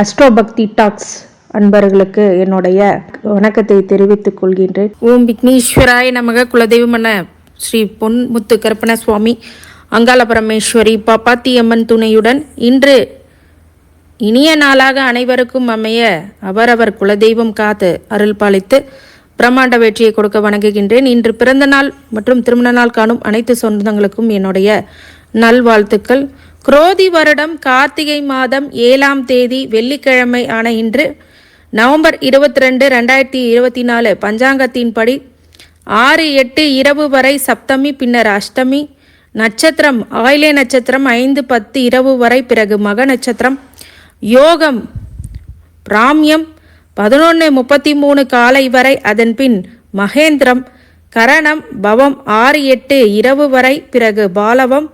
Astro பக்தி tax அன்பர்களுக்கு என்னுடைய வணக்கத்தை தெரிவித்துக் கொள்கின்றேன். ஓம் விக்னேஸ்வராய நமக குலதெய்வமன ஸ்ரீ பொன் முத்து கருப்பண சுவாமி அங்காள பரமேஸ்வரி பாப்பாத்தியம்மன் துணையுடன் இன்று இனிய நாளாக அனைவருக்கும் அமைய அவரவர் குலதெய்வம் காத்து அருள் பாலித்து பிரம்மாண்ட வெற்றியை கொடுக்க வணங்குகின்றேன். இன்று பிறந்த நாள் மற்றும் திருமண நாள் காணும் அனைத்து சொந்தங்களுக்கும் என்னுடைய நல்வாழ்த்துக்கள். குரோதி வருடம் கார்த்திகை மாதம் ஏழாம் தேதி வெள்ளிக்கிழமை ஆன இன்று நவம்பர் இருபத்தி ரெண்டு ரெண்டாயிரத்தி இருபத்தி நாலு பஞ்சாங்கத்தின்படி ஆறு எட்டு இரவு வரை சப்தமி பின்னர் அஷ்டமி நட்சத்திரம் ஆயிலே நட்சத்திரம் ஐந்து பத்து இரவு வரை பிறகு மக நட்சத்திரம் யோகம் பிராமியம் பதினொன்று முப்பத்தி மூணு காலை வரை அதன் பின் மகேந்திரம் கரணம் பவம் ஆறு எட்டு இரவு வரை பிறகு பாலவம்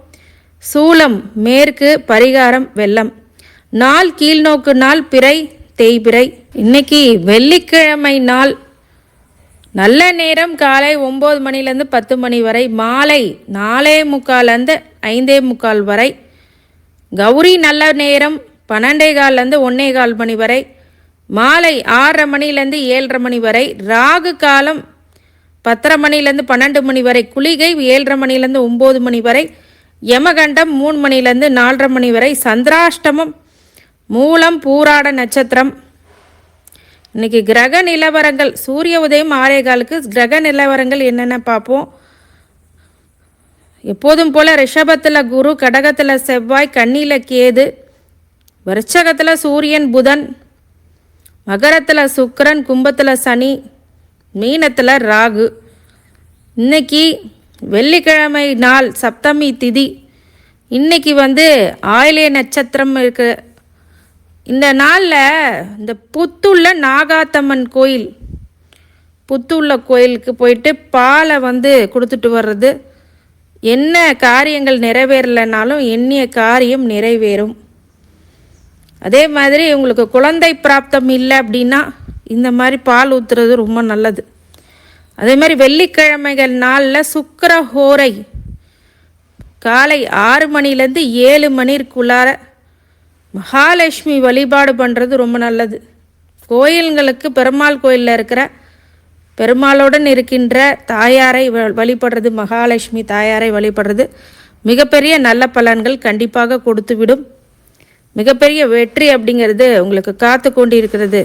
சூலம் மேற்கு பரிகாரம் வெள்ளம். நாள் கீழ்நோக்கு நாள் பிறை தேய்பிறை. இன்னைக்கு வெள்ளிக்கிழமை நாள். நல்ல நேரம் காலை ஒம்பது மணிலேருந்து பத்து மணி வரை மாலை நாலே முக்கால்லேருந்து ஐந்தே முக்கால் வரை. கௌரி நல்ல நேரம் பன்னெண்டே கால்லேருந்து ஒன்னே கால் மணி வரை. மாலை ஆறரை மணிலேருந்து ஏழரை மணி வரை. ராகு காலம் பத்தரை மணிலேருந்து பன்னெண்டு மணி வரை. குளிகை ஏழரை மணிலேருந்து ஒம்பது மணி வரை. யமகண்டம் மூணு மணிலேருந்து நாலரை மணி வரை சந்திராஷ்டமம் மூலம் பூராட நட்சத்திரம். இன்னைக்கு கிரக நிலவரங்கள் சூரிய உதயம் ஆறே காலுக்கு கிரக நிலவரங்கள் என்னென்ன பார்ப்போம்? எப்போதும் போல் ரிஷபத்தில் குரு கடகத்தில் செவ்வாய் கண்ணியில் கேது விருச்சகத்தில் சூரியன் புதன் மகரத்தில் சுக்கரன் கும்பத்தில் சனி மீனத்தில் ராகு. இன்னைக்கு வெள்ளிக்கிழமை நாள் சப்தமி திதி. இன்னைக்கு வந்து ஆயிலே நட்சத்திரம் இருக்கு. இந்த நாளில் இந்த புத்துள்ள நாகாத்தம்மன் கோயில் புத்துள்ள கோயிலுக்கு போயிட்டு பாலை வந்து கொடுத்துட்டு வர்றது. என்ன காரியங்கள் நிறைவேறலைனாலும் எண்ணிய காரியம் நிறைவேறும். அதே மாதிரி உங்களுக்கு குழந்தை பிராப்தம் இல்லை அப்படின்னா இந்த மாதிரி பால் ஊற்றுறது ரொம்ப நல்லது. அதே மாதிரி வெள்ளிக்கிழமைகள் நாளில் சுக்கர ஹோரை காலை ஆறு மணிலேருந்து ஏழு மணிக்குள்ளார மகாலட்சுமி வழிபாடு பண்ணுறது ரொம்ப நல்லது. கோயில்களுக்கு பெருமாள் கோயிலில் இருக்கிற பெருமாளுடன் இருக்கின்ற தாயாரை வ- வழிபடுறது மகாலட்சுமி தாயாரை வழிபடுறது மிகப்பெரிய நல்ல பலன்கள் கண்டிப்பாக கொடுத்துவிடும். மிகப்பெரிய வெற்றி அப்படிங்கிறது உங்களுக்கு காத்து கொண்டு இருக்கிறது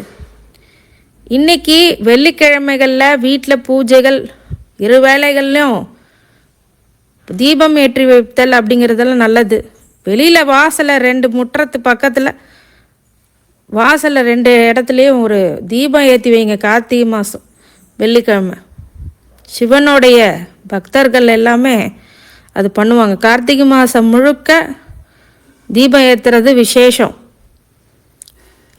இன்னைக்கு வெள்ளிக்கிழமைகளில் வீட்டில் பூஜைகள் இரு வேலைகள்லையும் தீபம் ஏற்றி வைத்தல் அப்படிங்கிறதெல்லாம் நல்லது. வெளியில் வாசலை ரெண்டு முற்றத்து பக்கத்தில் வாசலில் ரெண்டு இடத்துலையும் ஒரு தீபம் ஏற்றி வைங்க கார்த்திகை மாதம் வெள்ளிக்கிழமை. சிவனுடைய பக்தர்கள் எல்லாமே அது பண்ணுவாங்க. கார்த்திகை மாதம் முழுக்க தீபம் ஏற்றுறது விசேஷம்.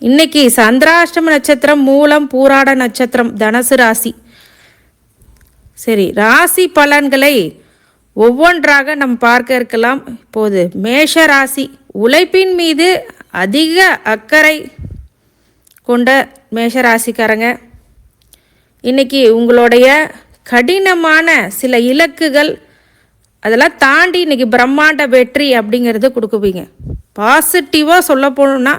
இன்னைக்கு சந்திராஷ்டம நட்சத்திரம் மூலம் பூராட நட்சத்திரம் தனுசு ராசி. சரி ராசி பலன்களை ஒவ்வொன்றாக நம் பார்க்க இருக்கலாம். இப்போது மேஷ ராசி உழைப்பின் மீது அதிக அக்கறை கொண்ட மேஷ ராசிக்காரங்க. இன்னைக்கு உங்களுடைய கடினமான சில இலக்குகள் அதெல்லாம் தாண்டி இன்னைக்கு பிரம்மாண்ட வெற்றி அப்படிங்கிறத கொடுக்குவீங்க. பாசிட்டிவாக சொல்ல போகணுன்னா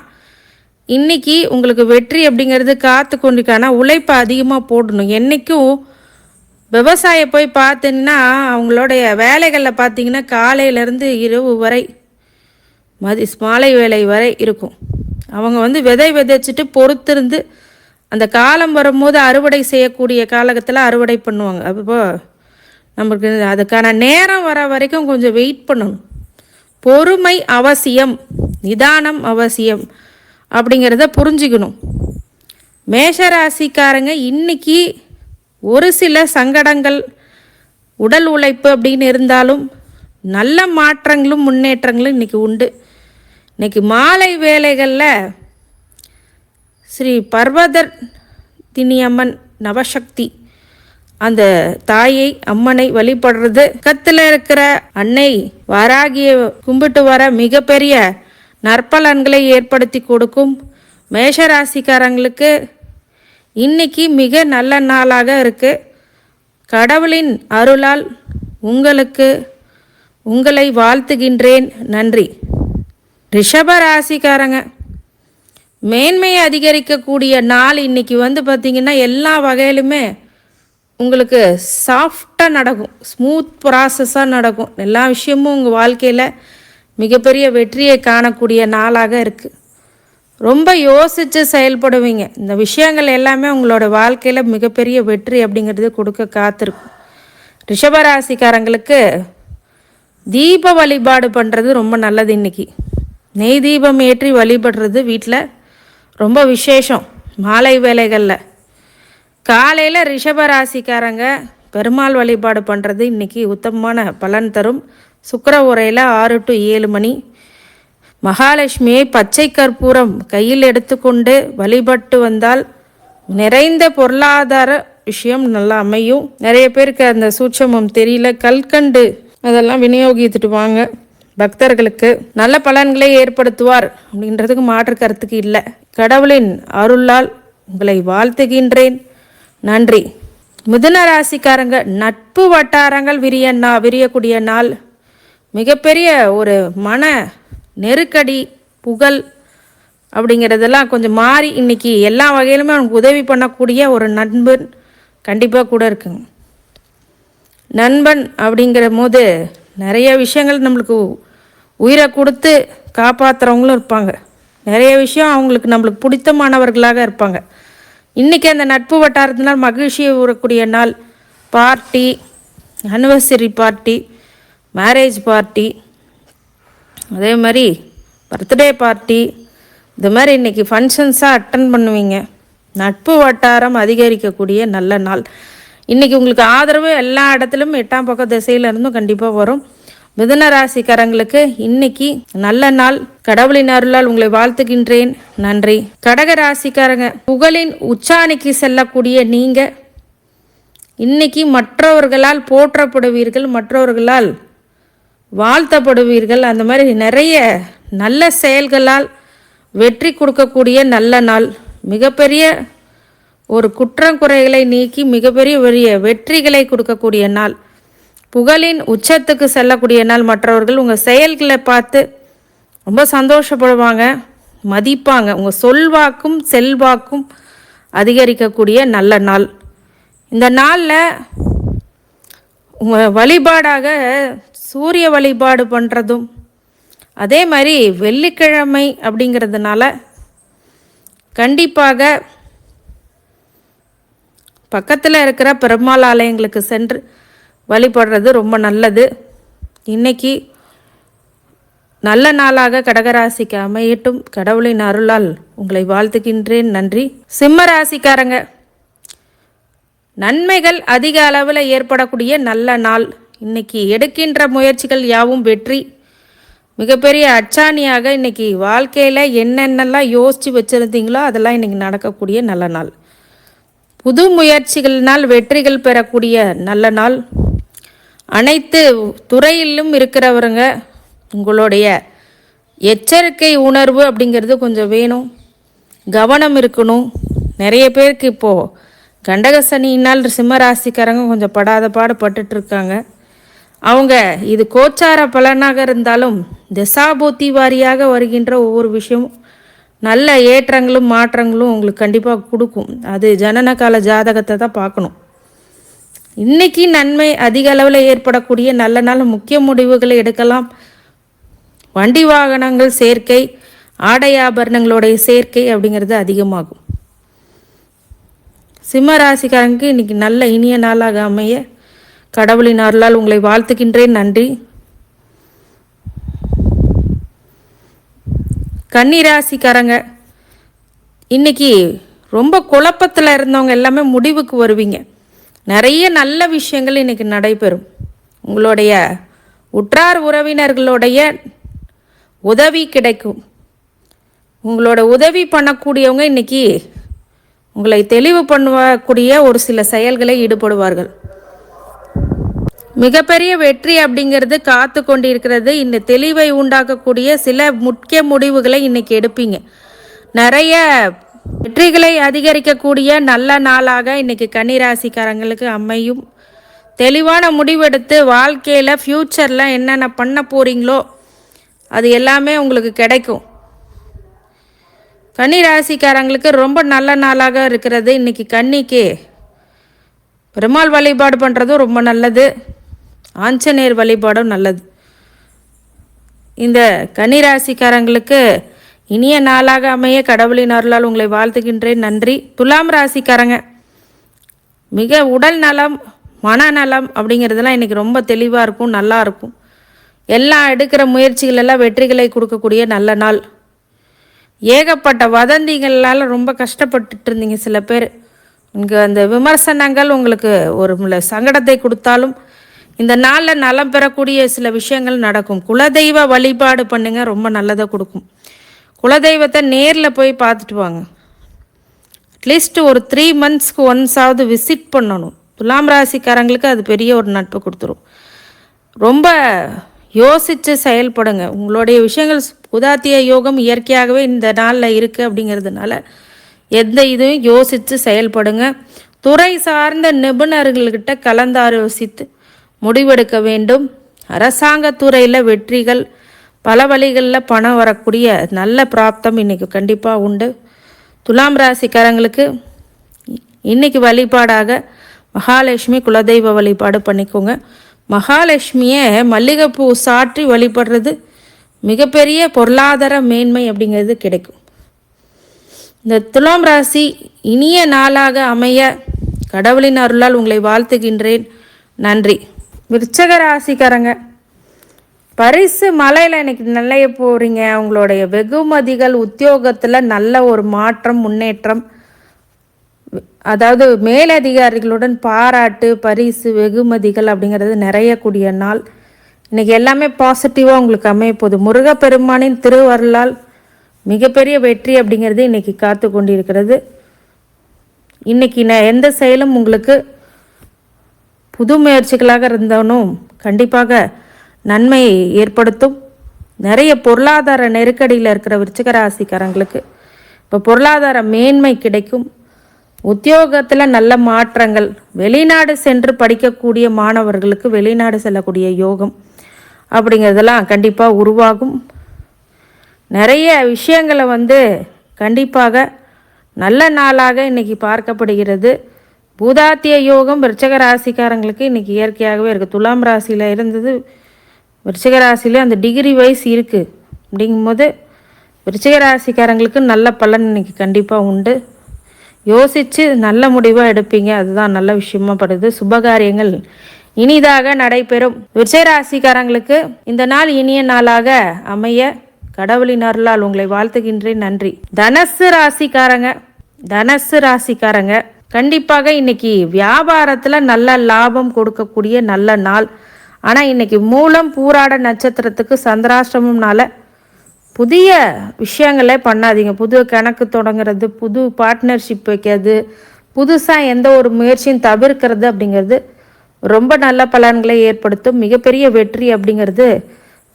இன்னைக்கு உங்களுக்கு வெற்றி அப்படிங்கிறது காத்து கொண்டிருக்கானா? உழைப்பை அதிகமாக போடணும். என்றைக்கும் விவசாய போய் பார்த்தீங்கன்னா அவங்களுடைய வேலைகளில் பார்த்தீங்கன்னா காலையிலேருந்து இரவு வரை மதி மாலை வேலை வரை இருக்கும். அவங்க வந்து விதை விதைச்சிட்டு பொறுத்திருந்து அந்த காலம் வரும்போது அறுவடை செய்யக்கூடிய காலகத்தில் அறுவடை பண்ணுவாங்க. அப்போ நம்மளுக்கு அதுக்கான நேரம் வர வரைக்கும் கொஞ்சம் வெயிட் பண்ணணும். பொறுமை அவசியம் நிதானம் அவசியம். அப்படிங்கிறத புரிஞ்சுக்கணும். மேஷராசிக்காரங்க இன்னைக்கு ஒரு சில சங்கடங்கள் உடல் உழைப்பு அப்படின்னு இருந்தாலும் நல்ல மாற்றங்களும் முன்னேற்றங்களும் இன்றைக்கி உண்டு. இன்னைக்கு மாலை வேலைகளில் ஸ்ரீ பர்வதர் தினியம்மன் நவசக்தி அந்த தாயை அம்மனை வழிபடுறது. கத்தில் இருக்கிற அன்னை வாராகிய கும்பிட்டு வர மிகப்பெரிய நற்பலன்களை ஏற்படுத்தி கொடுக்கும் மேஷராசிக்காரங்களுக்கு இன்னைக்கு மிக நல்ல நாளாக இருக்கு. கடவுளின் அருளால் உங்களுக்கு உங்களை வாழ்த்துகின்றேன். நன்றி. ரிஷப ராசிக்காரங்க மேன்மையை அதிகரிக்கக்கூடிய நாள் இன்னைக்கு வந்து பார்த்திங்கன்னா எல்லா வகையிலுமே உங்களுக்கு சாஃப்டாக நடக்கும். ஸ்மூத் ப்ராசஸாக நடக்கும். எல்லா விஷயமும் உங்கள் வாழ்க்கையில் மிகப்பெரிய வெற்றியை காணக்கூடிய நாளாக இருக்குது ரொம்ப யோசித்து செயல்படுவீங்க. இந்த விஷயங்கள் எல்லாமே உங்களோட வாழ்க்கையில் மிகப்பெரிய வெற்றி அப்படிங்கிறது கொடுக்க காத்திருக்கும். ரிஷபராசிக்காரங்களுக்கு தீப வழிபாடு பண்ணுறது ரொம்ப நல்லது இன்னைக்கு. நெய் தீபம் ஏற்றி வழிபடுறது வீட்டில் ரொம்ப விசேஷம். மாலை வேலைகளில் காலையில் ரிஷபராசிக்காரங்க பெருமாள் வழிபாடு பண்ணுறது இன்றைக்கி உத்தமமான பலன் தரும். சுக்கர உரையில் ஆறு டு ஏழு மணி. மகாலட்சுமியை பச்சை கற்பூரம் கையில் எடுத்துக்கொண்டு வழிபட்டு வந்தால் நிறைந்த பொருளாதார விஷயம் நல்லா அமையும். நிறைய பேருக்கு அந்த சூட்சமம் தெரியல. கல்கண்டு அதெல்லாம் விநியோகித்துட்டு வாங்க. பக்தர்களுக்கு நல்ல பலன்களை ஏற்படுத்துவார் அப்படின்றதுக்கு மாற்று கருத்துக்கு இல்லை. கடவுளின் அருளால் உங்களை வாழ்த்துகின்றேன். நன்றி. மிதுன ராசிக்காரங்க நட்பு வட்டாரங்கள் விரியன்னா விரியக்கூடிய நாள். மிகப்பெரிய ஒரு மன நெருக்கடி புகழ் அப்படிங்கிறதெல்லாம் கொஞ்சம் மாறி இன்னைக்கு எல்லா வகையிலுமே அவனுக்கு உதவி பண்ணக்கூடிய ஒரு நண்பன் கண்டிப்பாக கூட இருக்குங்க. நண்பன் அப்படிங்கிற போது நிறைய விஷயங்கள் நம்மளுக்கு உயிரை கொடுத்து காப்பாற்றுறவங்களும் இருப்பாங்க. நிறைய விஷயம் அவங்களுக்கு நம்மளுக்கு பிடித்தமானவர்களாக இருப்பாங்க. இன்றைக்கி அந்த நட்பு வட்டாரத்தினால் மகிழ்ச்சியை உறக்கூடிய நாள் party anniversary party marriage party அதே மாதிரி பர்த்டே பார்ட்டி இது மாதிரி இன்றைக்கி ஃபங்க்ஷன்ஸாக அட்டன் பண்ணுவீங்க. நட்பு வட்டாரம் அதிகரிக்கக்கூடிய நல்ல நாள். இன்றைக்கி உங்களுக்கு ஆதரவு எல்லா இடத்துலையும் எட்டாம் பக்கம் திசையிலிருந்தும் கண்டிப்பாக வரும். மிதன ராசிக்காரங்களுக்கு இன்னைக்கு நல்ல நாள். கடவுளின் அருளால் உங்களை வாழ்த்துகின்றேன். நன்றி. கடக ராசிக்காரங்க புகழின் உச்சாணிக்கு செல்லக்கூடிய நீங்க. இன்னைக்கு மற்றவர்களால் போற்றப்படுவீர்கள். மற்றவர்களால் வாழ்த்தப்படுவீர்கள். அந்த மாதிரி நிறைய நல்ல செயல்களால் வெற்றி கொடுக்கக்கூடிய நல்ல நாள். மிகப்பெரிய ஒரு குற்றங்குறைகளை நீக்கி மிகப்பெரிய பெரிய வெற்றிகளை கொடுக்கக்கூடிய நாள். புகழின் உச்சத்துக்கு செல்லக்கூடிய நாள். மற்றவர்கள் உங்கள் செயல்களை பார்த்து ரொம்ப சந்தோஷப்படுவாங்க மதிப்பாங்க. உங்கள் சொல்வாக்கும் செல்வாக்கும் அதிகரிக்கக்கூடிய நல்ல நாள். இந்த நாளில் உங்கள் வழிபாடாக சூரிய வழிபாடு பண்ணுறதும் அதே மாதிரி வெள்ளிக்கிழமை அப்படிங்கிறதுனால கண்டிப்பாக பக்கத்தில் இருக்கிற பெருமாள் ஆலயங்களுக்கு சென்று வழிபடுறது ரொம்ப நல்லது. இன்னைக்கு நல்ல நாளாக கடகராசிக்கு அமையட்டும். கடவுளின் அருளால் உங்களை வாழ்த்துகின்றேன். நன்றி. சிம்ம ராசிக்காரங்க நன்மைகள் அதிக அளவில் ஏற்படக்கூடிய நல்ல நாள். இன்னைக்கு எடுக்கின்ற முயற்சிகள் யாவும் வெற்றி. மிகப்பெரிய அச்சாணியாக இன்னைக்கு வாழ்க்கையில் என்னென்னலாம் யோசித்து வச்சுருந்தீங்களோ அதெல்லாம் இன்னைக்கு நடக்கக்கூடிய நல்ல நாள். புது முயற்சிகளினால் வெற்றிகள் பெறக்கூடிய நல்ல நாள். அனைத்து துறையிலும் இருக்கிறவருங்க உங்களுடைய எச்சரிக்கை உணர்வு அப்படிங்கிறது கொஞ்சம் வேணும். கவனம் இருக்கணும். நிறைய பேருக்கு இப்போது கண்டக சனியினால் சிம்மராசிக்காரங்க கொஞ்சம் படாத பாடு பட்டுட்ருக்காங்க இருக்காங்க. அவங்க இது கோச்சார பலனாக இருந்தாலும் திசாபூத்தி வாரியாக வருகின்ற ஒவ்வொரு விஷயமும் நல்ல ஏற்றங்களும் மாற்றங்களும் உங்களுக்கு கண்டிப்பாக கொடுக்கும். அது ஜனன கால ஜாதகத்தை தான் பார்க்கணும். இன்னைக்கு நன்மை அதிக அளவில் ஏற்படக்கூடிய நல்ல நல்ல முக்கிய முடிவுகளை எடுக்கலாம். வண்டி வாகனங்கள் சேர்க்கை ஆடை ஆபரணங்களுடைய சேர்க்கை அப்படிங்கிறது அதிகமாகும். சிம்ம ராசிக்காரங்க இன்னைக்கு நல்ல இனிய நாளாக அமைய கடவுளின் அருளால் உங்களை வாழ்த்துகின்றேன். நன்றி. கன்னிராசிக்காரங்க இன்னைக்கு ரொம்ப குழப்பத்தில் இருந்தவங்க எல்லாமே முடிவுக்கு வருவீங்க. நிறைய நல்ல விஷயங்கள் இன்னைக்கு நடைபெறும். உங்களுடைய உற்றார் உறவினர்களுடைய உதவி கிடைக்கும். உங்களோட உதவி பண்ணக்கூடியவங்க இன்னைக்கு உங்களை தெளிவு பண்ணக்கூடிய ஒரு சில செயல்களை ஈடுபடுவார்கள். மிகப்பெரிய வெற்றி அப்படிங்கிறது காத்து கொண்டிருக்கிறது. இந்த தெளிவை உண்டாக்கக்கூடிய சில முக்கிய முடிவுகளை இன்னைக்கு எடுப்பீங்க. நிறைய வெற்றிகளை அதிகரிக்கக்கூடிய நல்ல நாளாக இன்னைக்கு கன்னிராசிக்காரங்களுக்கு அமையும். தெளிவான முடிவெடுத்து வாழ்க்கையில் ஃப்யூச்சரில் என்னென்ன பண்ண போகிறீங்களோ அது எல்லாமே உங்களுக்கு கிடைக்கும். கன்னி ராசிக்காரங்களுக்கு ரொம்ப நல்ல நாளாக இருக்கிறது இன்றைக்கி கன்னிக்கு. பெருமாள் வழிபாடு பண்ணுறதும் ரொம்ப நல்லது. ஆஞ்சநேயர் வழிபாடும் நல்லது. இந்த கன்னிராசிக்காரங்களுக்கு இனிய நாளாக அமைய கடவுளின் அருளால் உங்களை வாழ்த்துகின்றேன். நன்றி. துலாம் ராசிக்காரங்க மிக உடல் நலம் மனநலம் அப்படிங்கிறதுலாம் இன்றைக்கி ரொம்ப தெளிவாக இருக்கும் நல்லா இருக்கும். எல்லாம் எடுக்கிற முயற்சிகளெல்லாம் வெற்றிகளை கொடுக்கக்கூடிய நல்ல நாள். ஏகப்பட்ட வதந்திகளால் ரொம்ப கஷ்டப்பட்டுட்டு இருந்தீங்க சில பேர். இங்கே அந்த விமர்சனங்கள் உங்களுக்கு ஒரு சங்கடத்தை கொடுத்தாலும் இந்த நாளில் நலம் பெறக்கூடிய சில விஷயங்கள் நடக்கும். குலதெய்வ வழிபாடு பண்ணுங்க ரொம்ப நல்லதை கொடுக்கும். குலதெய்வத்தை நேரில் போய் பார்த்துட்டு வாங்க. அட்லீஸ்ட் ஒரு த்ரீ மந்த்ஸ்க்கு ஒன்ஸாவது விசிட் பண்ணணும். துலாம் ராசிக்காரங்களுக்கு அது பெரிய ஒரு நட்பு கொடுத்துரும். ரொம்ப யோசித்து செயல்படுங்க. உங்களுடைய விஷயங்கள் உதாத்திய யோகம் இயற்கையாகவே இந்த நாளில் இருக்குது அப்படிங்கிறதுனால எந்த இதுவும் யோசித்து செயல்படுங்க. துறை சார்ந்த நிபுணர்கள்கிட்ட கலந்தாலோசித்து முடிவெடுக்க வேண்டும். அரசாங்க துறையில் வெற்றிகள் பல வழிகளில் பணம் வரக்கூடிய நல்ல பிராப்தம் இன்றைக்கி கண்டிப்பாக உண்டு. துலாம் ராசிக்காரங்களுக்கு இன்னைக்கு வழிபாடாக மகாலட்சுமி குலதெய்வ வழிபாடு பண்ணிக்கோங்க. மகாலட்சுமியை மல்லிகைப்பூ சாற்றி வழிபடுறது மிகப்பெரிய பொருளாதார மேன்மை அப்படிங்கிறது கிடைக்கும். இந்த துலாம் ராசி இனிய நாளாக அமைய கடவுளின் அருளால் உங்களை வாழ்த்துகின்றேன். நன்றி. விருச்சக ராசிக்காரங்க பரிசு மலையில் இன்னைக்கு நிலைய போகிறீங்க உங்களுடைய வெகுமதிகள் உத்தியோகத்தில் நல்ல ஒரு மாற்றம் முன்னேற்றம் அதாவது மேலதிகாரிகளுடன் பாராட்டு பரிசு வெகுமதிகள் அப்படிங்கிறது நிறையக்கூடிய நாள். இன்றைக்கி எல்லாமே பாசிட்டிவாக உங்களுக்கு அமைய போகுது. முருகப்பெருமானின் திருவருளால் மிகப்பெரிய வெற்றி அப்படிங்கிறது இன்றைக்கி காத்து கொண்டிருக்கிறது. இன்னைக்கு நான் எந்த செயலும் உங்களுக்கு புது முயற்சிகளாக இருந்தாலும் கண்டிப்பாக நன்மையை ஏற்படுத்தும். நிறைய பொருளாதார நெருக்கடியில் இருக்கிற விருச்சிக ராசிக்காரங்களுக்கு இப்போ பொருளாதார மேன்மை கிடைக்கும். உத்தியோகத்தில் நல்ல மாற்றங்கள். வெளிநாடு சென்று படிக்கக்கூடிய மாணவர்களுக்கு வெளிநாடு செல்லக்கூடிய யோகம் அப்படிங்கிறதெல்லாம் கண்டிப்பாக உருவாகும். நிறைய விஷயங்களை வந்து கண்டிப்பாக நல்ல நாளாக இன்றைக்கி பார்க்கப்படுகிறது. பூதாத்திய யோகம் விருச்சக ராசிக்காரங்களுக்கு இன்றைக்கி இயற்கையாகவே இருக்குது துலாம் ராசியில் இருந்தது விருச்சக ராசியில் அந்த டிகிரி வைஸ் இருக்குது அப்படிங்கும்போது விருச்சக ராசிக்காரங்களுக்கு நல்ல பலன் இன்றைக்கி கண்டிப்பாக உண்டு. யோசித்து நல்ல முடிவாக எடுப்பீங்க. அதுதான் நல்ல விஷயமா படுது. சுபகாரியங்கள் இனிதாக நடைபெறும். விருச்சக ராசிக்காரங்களுக்கு இந்த நாள் இனிய நாளாக அமைய கடவுளின் அருளால் உங்களை வாழ்த்துகின்றேன். நன்றி. தனசு ராசிக்காரங்க தனசு ராசிக்காரங்க கண்டிப்பாக இன்னைக்கு வியாபாரத்தில் நல்ல லாபம் கொடுக்கக்கூடிய நல்ல நாள். ஆனால் இன்னைக்கு மூலம் பூராட நட்சத்திரத்துக்கு சந்திராஷ்டமம்னால புதிய விஷயங்களே பண்ணாதீங்க. புது கணக்கு தொடங்குறது புது பார்ட்னர்ஷிப் வைக்கிறது புதுசாக எந்த ஒரு முயற்சியும் தவிர்க்கிறது அப்படிங்கிறது ரொம்ப நல்ல பலன்களை ஏற்படுத்தும். மிகப்பெரிய வெற்றி அப்படிங்கிறது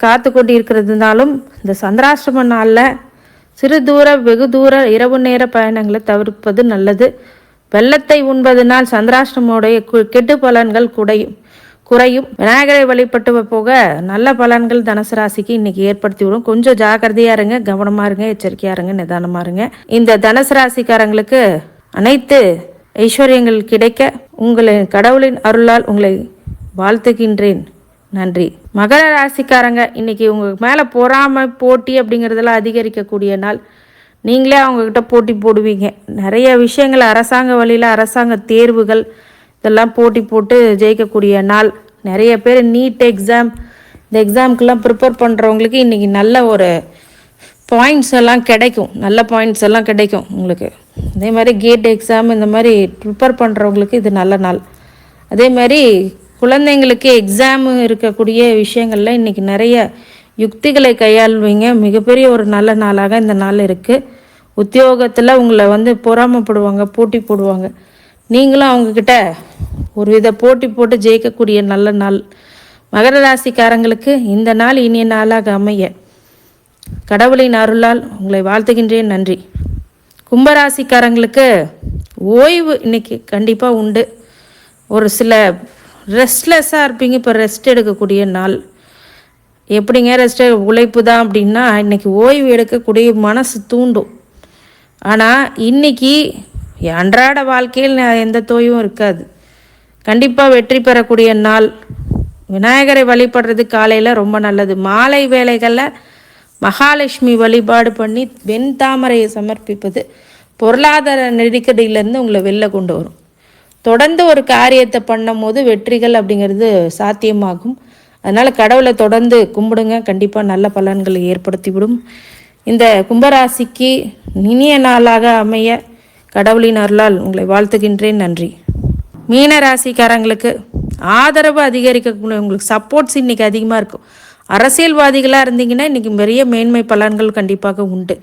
காத்து கொண்டு இருக்கிறதுனாலும் இந்த சந்திராஷ்டம நாளில் சிறு தூர வெகு தூர இரவு நேர பயணங்களை தவிர்ப்பது நல்லது. வெள்ளத்தை உண்பதனால் சந்திராஷ்டமோடைய கு- கெட்டு பலன்கள் குறையும் குறையும். விநாயகரை வழிபட்டு போக நல்ல பலன்கள் தனுசு ராசிக்கு இன்னைக்கு ஏற்படுத்தி விடும். கொஞ்சம் ஜாக்கிரதையா இருங்க கவனமா இருங்க எச்சரிக்கையா இருங்க நிதானமா இருங்க. இந்த தனுசு ராசிக்காரங்களுக்கு அனைத்து ஐஸ்வர்யங்கள் கிடைக்க உங்களின் கடவுளின் அருளால் உங்களை வாழ்த்துகின்றேன். நன்றி. மகர ராசிக்காரங்க இன்னைக்கு உங்க மேல பொறாமை போட்டி அப்படிங்கிறதெல்லாம் அதிகரிக்கக்கூடிய நாள். நீங்களே அவங்கக்கிட்ட போட்டி போடுவீங்க. நிறைய விஷயங்கள் அரசாங்க வழியில் அரசாங்க தேர்வுகள் இதெல்லாம் போட்டி போட்டு ஜெயிக்கக்கூடிய நாள். நிறைய பேர் நீட் எக்ஸாம் இந்த எக்ஸாமுக்கெல்லாம் ப்ரிப்பேர் பண்ணுறவங்களுக்கு இன்றைக்கி நல்ல ஒரு பாயிண்ட்ஸ் எல்லாம் கிடைக்கும். நல்ல பாயிண்ட்ஸ் எல்லாம் கிடைக்கும் உங்களுக்கு. அதே மாதிரி கேட் எக்ஸாம் இந்த மாதிரி ப்ரிப்பேர் பண்ணுறவங்களுக்கு இது நல்ல நாள். அதே மாதிரி குழந்தைங்களுக்கு எக்ஸாம் இருக்கக்கூடிய விஷயங்கள்ல இன்றைக்கி நிறைய யுக்திகளை கையாள்வீங்க. மிகப்பெரிய ஒரு நல்ல நாளாக இந்த நாள் இருக்குது உத்தியோகத்தில் உங்களை வந்து பொறாமைப்படுவாங்க போட்டி போடுவாங்க. நீங்களும் அவங்கக்கிட்ட ஒரு வித போட்டி போட்டு ஜெயிக்கக்கூடிய நல்ல நாள். மகர ராசிக்காரங்களுக்கு இந்த நாள் இனிய நாளாக அமைய. கடவுளின் அருளால் உங்களை வாழ்த்துகின்றேன். நன்றி. கும்பராசிக்காரங்களுக்கு ஓய்வு இன்னைக்கு கண்டிப்பாக உண்டு. ஒரு சில ரெஸ்ட்லெஸ்ஸாக இருப்பீங்க. இப்போ ரெஸ்ட் எடுக்கக்கூடிய நாள். எப்படிங்க ரெஸ்ட் உழைப்பு தான் அப்படின்னா இன்னைக்கு ஓய்வு எடுக்கக்கூடிய மனசு தூண்டும். ஆனால் இன்னைக்கு அன்றாட வாழ்க்கையில் எந்த தோயும் இருக்காது. கண்டிப்பாக வெற்றி பெறக்கூடிய நாள். விநாயகரை வழிபடுறது காலையில் ரொம்ப நல்லது. மாலை வேலைகளில் மகாலட்சுமி வழிபாடு பண்ணி வெண் தாமரையை சமர்ப்பிப்பது பொருளாதார நெருக்கடியிலேருந்து உங்களை வெளில கொண்டு வரும். தொடர்ந்து ஒரு காரியத்தை பண்ணும்போது வெற்றிகள் அப்படிங்கிறது சாத்தியமாகும். அதனால் கடவுளை தொடர்ந்து கும்பிடுங்க. கண்டிப்பாக நல்ல பலன்களை ஏற்படுத்திவிடும். இந்த கும்பராசிக்கு இனிய நாளாக அமைய கடவுளின் அருளால் உங்களை வாழ்த்துகின்றேன். நன்றி. மீன ராசிக்காரங்களுக்கு ஆதரவு அதிகரிக்கக்கூடிய உங்களுக்கு சப்போர்ட்ஸ் இன்னைக்கு அதிகமாக இருக்கும். அரசியல்வாதிகளாக இருந்தீங்கன்னா இன்றைக்கி பெரிய மேன்மை பலன்கள் கண்டிப்பாக உண்டு.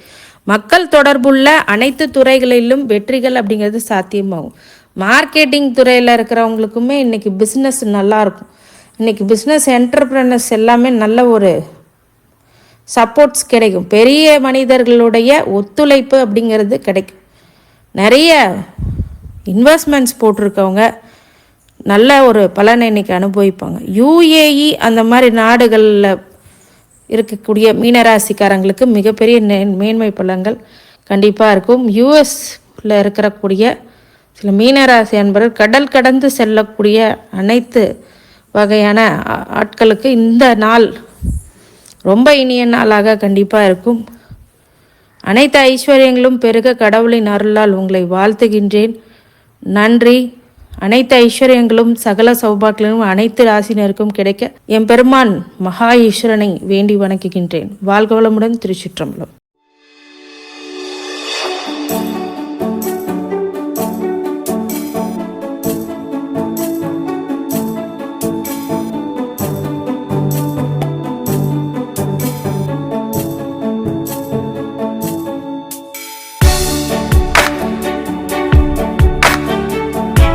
மக்கள் தொடர்புள்ள அனைத்து துறைகளிலும் வெற்றிகள் அப்படிங்கிறது சாத்தியமாகும். மார்க்கெட்டிங் துறையில் இருக்கிறவங்களுக்குமே இன்றைக்கி பிஸ்னஸ் நல்லாயிருக்கும் இன்றைக்கி பிஸ்னஸ் என்டர்பிரனர்ஸ் எல்லாமே நல்ல ஒரு சப்போர்ட்ஸ் கிடைக்கும். பெரிய மனிதர்களுடைய ஒத்துழைப்பு அப்படிங்கிறது கிடைக்கும். நிறைய இன்வெஸ்ட்மெண்ட்ஸ் போட்டிருக்கவங்க நல்ல ஒரு பலனை இன்னைக்கு அனுபவிப்பாங்க. யூஏஇ அந்த மாதிரி நாடுகளில் இருக்கக்கூடிய மீனராசிக்காரங்களுக்கு மிகப்பெரிய மேன்மை பலன்கள் கண்டிப்பாக இருக்கும். யூஎஸ்ல இருக்கக்கூடிய சில மீனராசி என்பவர் கடல் கடந்து செல்லக்கூடிய அனைத்து வகையான ஆட்களுக்கு இந்த நாள் ரொம்ப இனிய நாளாக கண்டிப்பாக இருக்கும். அனைத்து ஐஸ்வர்யங்களும் பெருக கடவுளின் அருளால் உங்களை வாழ்த்துகின்றேன். நன்றி. அனைத்து ஐஸ்வர்யங்களும் சகல சௌபாக்களும் அனைத்து ராசினருக்கும் கிடைக்க என் பெருமான் மகா ஈஸ்வரனை வேண்டி வணங்குகின்றேன். வாழ்க வளமுடன் திருச்சிற்றம்பலம்.